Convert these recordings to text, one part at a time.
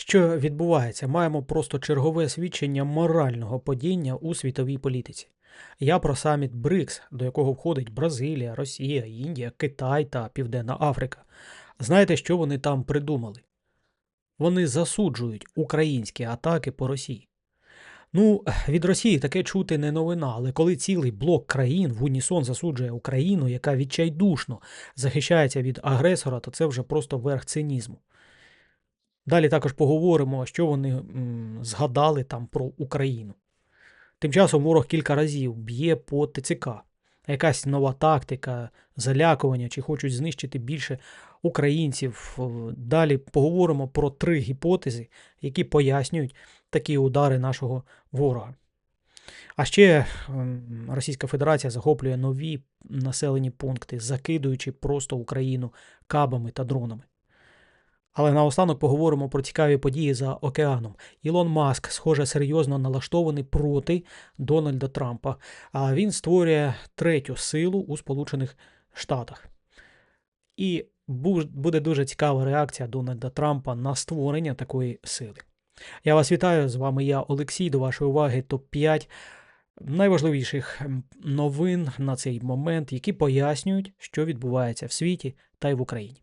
Що відбувається? Маємо просто чергове свідчення морального падіння у світовій політиці. Я про саміт БРИКС, до якого входить Бразилія, Росія, Індія, Китай та Південна Африка. Знаєте, що вони там придумали? Вони засуджують українські атаки по Росії. Ну, від Росії таке чути не новина, але коли цілий блок країн в унісон засуджує Україну, яка відчайдушно захищається від агресора, то це вже просто верх цинізму. Далі також поговоримо, що вони згадали там про Україну. Тим часом ворог кілька разів б'є по ТЦК. Якась нова тактика, залякування, чи хочуть знищити більше українців. Е, Далі поговоримо про три гіпотези, які пояснюють такі удари нашого ворога. А ще Російська Федерація захоплює нові населені пункти, закидуючи просто Україну кабами та дронами. Але наостанок поговоримо про цікаві події за океаном. Ілон Маск, схоже, серйозно налаштований проти Дональда Трампа, а він створює третю силу у Сполучених Штатах. І буде дуже цікава реакція Дональда Трампа на створення такої сили. Я вас вітаю, з вами я, Олексій. До вашої уваги топ-5 найважливіших ем, новин на цей момент, які пояснюють, що відбувається в світі та й в Україні.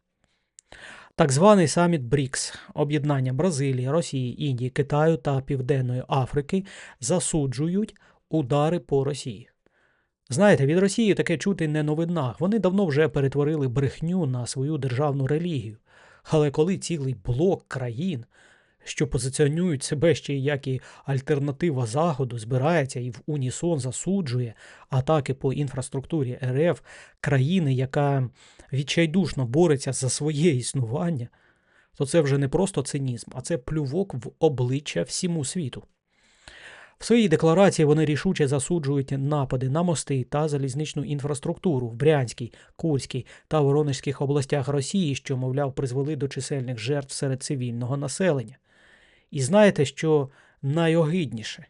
Так званий саміт БРІКС, об'єднання Бразилії, Росії, Індії, Китаю та Південної Африки засуджують удари по Росії. Знаєте, від Росії таке чути не новина. Вони давно вже перетворили брехню на свою державну релігію. Але коли цілий блок країн, що позиціонують себе ще як і альтернатива Заходу, збирається і в унісон засуджує атаки по інфраструктурі РФ країни, яка відчайдушно бореться за своє існування, то це вже не просто цинізм, а це плювок в обличчя всьому світу. В своїй декларації вони рішуче засуджують напади на мости та залізничну інфраструктуру в Брянській, Курській та Воронежських областях Росії, що, мовляв, призвели до чисельних жертв серед цивільного населення. І знаєте, що найогидніше?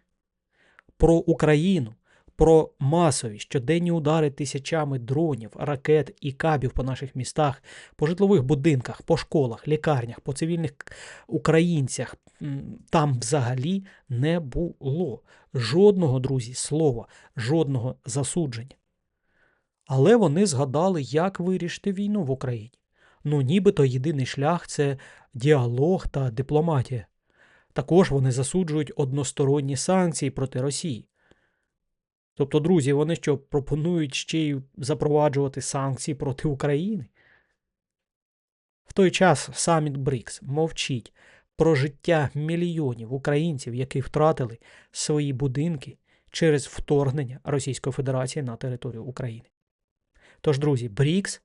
Про Україну, про масові щоденні удари тисячами дронів, ракет і кабів по наших містах, по житлових будинках, по школах, лікарнях, по цивільних українцях там взагалі не було жодного, друзі, слова, жодного засудження. Але вони згадали, як вирішити війну в Україні. Ну, нібито єдиний шлях це діалог та дипломатія. Також вони засуджують односторонні санкції проти Росії. Тобто, друзі, вони що пропонують ще й запроваджувати санкції проти України? В той час саміт БРІКС мовчить про життя мільйонів українців, які втратили свої будинки через вторгнення Російської Федерації на територію України. Тож, друзі, БРІКС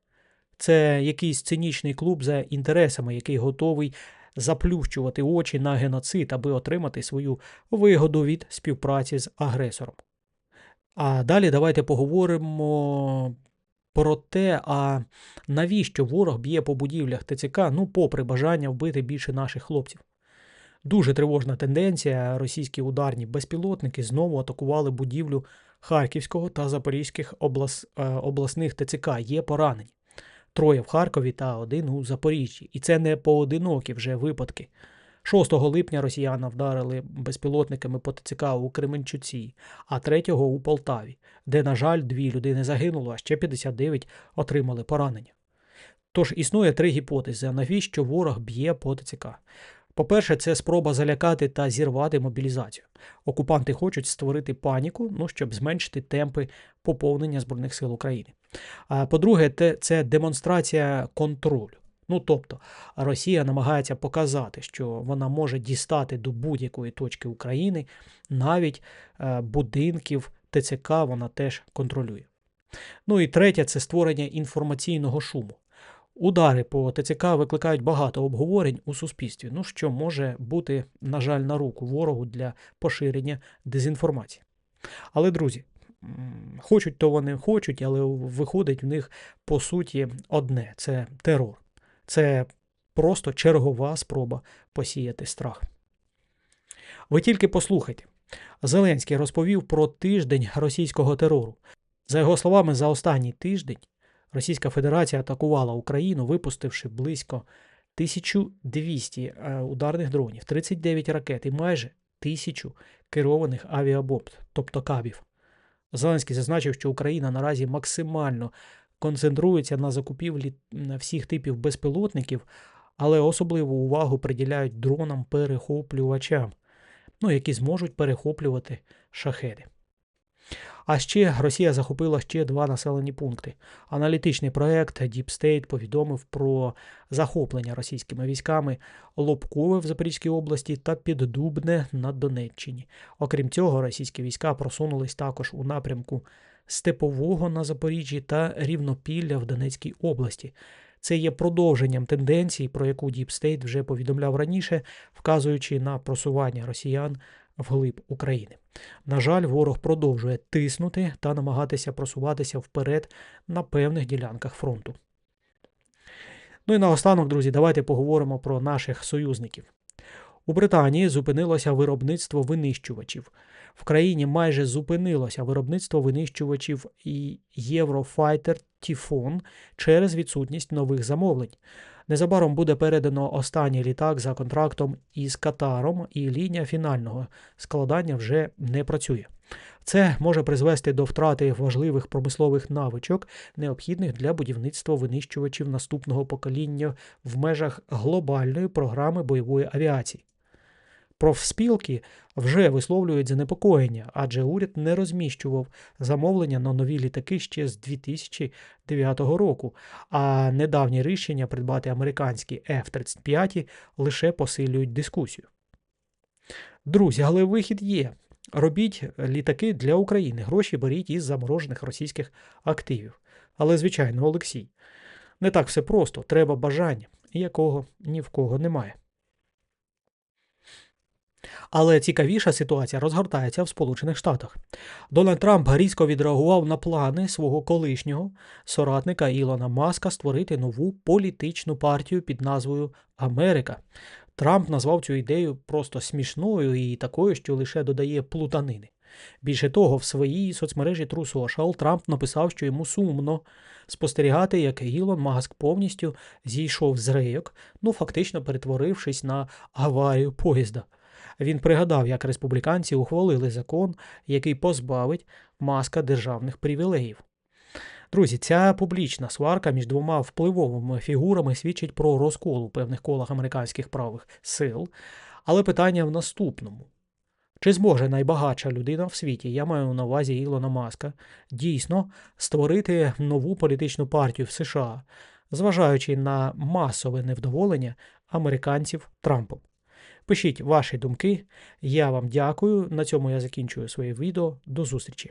це якийсь цинічний клуб за інтересами, який готовий заплющувати очі на геноцид, аби отримати свою вигоду від співпраці з агресором. А далі давайте поговоримо про те, а навіщо ворог б'є по будівлях ТЦК, ну, попри бажання вбити більше наших хлопців. Дуже тривожна тенденція. Російські ударні безпілотники знову атакували будівлю Харківського та Запорізьких облас... е, обласних ТЦК. Є поранені. Троє в Харкові та один у Запоріжжі. І це не поодинокі вже випадки. 6 липня росіяни вдарили безпілотниками по ТЦК у Кременчуці, а 3 у Полтаві, де, на жаль, дві людини загинуло, а ще 59 отримали поранення. Тож існує три гіпотези, навіщо ворог б'є по ТЦК. По-перше, це спроба залякати та зірвати мобілізацію. Окупанти хочуть створити паніку, ну, щоб зменшити темпи поповнення Збройних сил України. А по-друге, це демонстрація контролю. Ну тобто, Росія намагається показати, що вона може дістати до будь-якої точки України, навіть е, будинків ТЦК вона теж контролює. Ну і третє це створення інформаційного шуму. Удари по ТЦК викликають багато обговорень у суспільстві, ну що може бути, на жаль, на руку ворогу для поширення дезінформації. Але, друзі, хочуть то вони хочуть, але виходить в них по суті одне це терор. Це просто чергова спроба посіяти страх. Ви тільки послухайте. Зеленський розповів про тиждень російського терору. За його словами, за останній тиждень Російська Федерація атакувала Україну, випустивши близько 1200 е, ударних дронів, 39 ракет і майже тисячу керованих авіабомб, тобто кабів. Зеленський зазначив, що Україна наразі максимально концентрується на закупівлі всіх типів безпілотників, але особливу увагу приділяють дронам-перехоплювачам, ну, які зможуть перехоплювати шахеди. А ще Росія захопила ще два населені пункти. Аналітичний проект Deep State повідомив про захоплення російськими військами Лобкове в Запорізькій області та Піддубне на Донеччині. Окрім цього, російські війська просунулись також у напрямку Степового на Запоріжжі та Рівнопілля в Донецькій області. Це є продовженням тенденції, про яку State вже повідомляв раніше, вказуючи на просування росіян вглиб України. На жаль, ворог продовжує тиснути та намагатися просуватися вперед на певних ділянках фронту. Ну і наостанок, друзі, давайте поговоримо про наших союзників. У Британії зупинилося виробництво винищувачів. В країні майже зупинилося виробництво винищувачів і Eurofighter Typhoon через відсутність нових замовлень. Незабаром буде передано останній літак за контрактом із Катаром, і лінія фінального складання вже не працює. Це може призвести до втрати важливих промислових навичок, необхідних для будівництва винищувачів наступного покоління в межах глобальної програми бойової авіації. Профспілки вже висловлюють занепокоєння, адже уряд не розміщував замовлення на нові літаки ще з 2009 року, а недавні рішення придбати американські F-35 лише посилюють дискусію. Друзі, але вихід є. Робіть літаки для України. Гроші беріть із заморожених російських активів. Але, звичайно, Олексій, не так все просто. Треба бажання, якого ні в кого немає. Але цікавіша ситуація розгортається в Сполучених Штатах. Дональд Трамп різко відреагував на плани свого колишнього соратника Ілона Маска створити нову політичну партію під назвою Америка. Трамп назвав цю ідею просто смішною і такою, що лише додає плутанини. Більше того, в своїй соцмережі True Social Трамп написав, що йому сумно спостерігати, як Ілон Маск повністю зійшов з рейок, ну фактично перетворившись на аварію поїзда. Він пригадав, як республіканці ухвалили закон, який позбавить маска державних привілеїв. Друзі, ця публічна сварка між двома впливовими фігурами свідчить про розкол у певних колах американських правих сил. Але питання в наступному: чи зможе найбагатша людина в світі, я маю на увазі Ілона Маска, дійсно створити нову політичну партію в США, зважаючи на масове невдоволення американців Трампом? Пишіть ваші думки. Я вам дякую. На цьому я закінчую своє відео. До зустрічі!